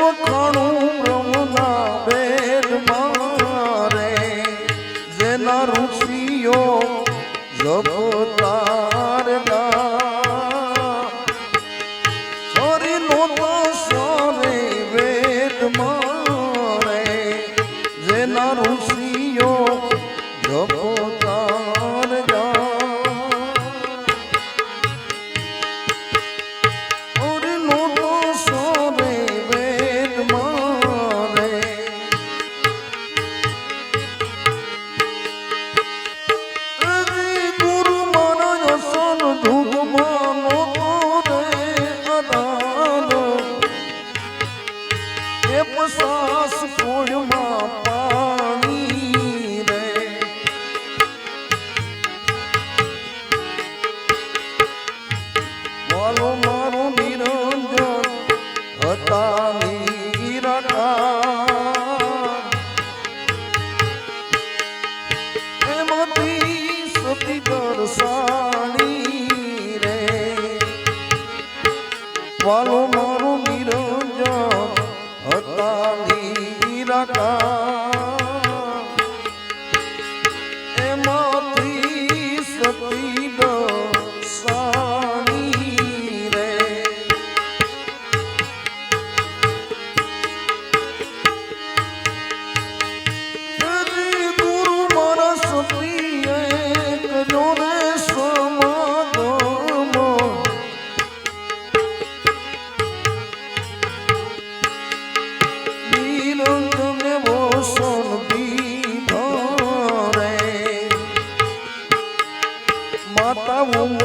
વખણું બ્રહ્મના વેદ મારે જેના ઋષિઓ જપતાર દર્શાણી રે વાલો મારો નિરંજન હતા નિરાકાર உம்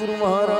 ગુરુ મહારાજ.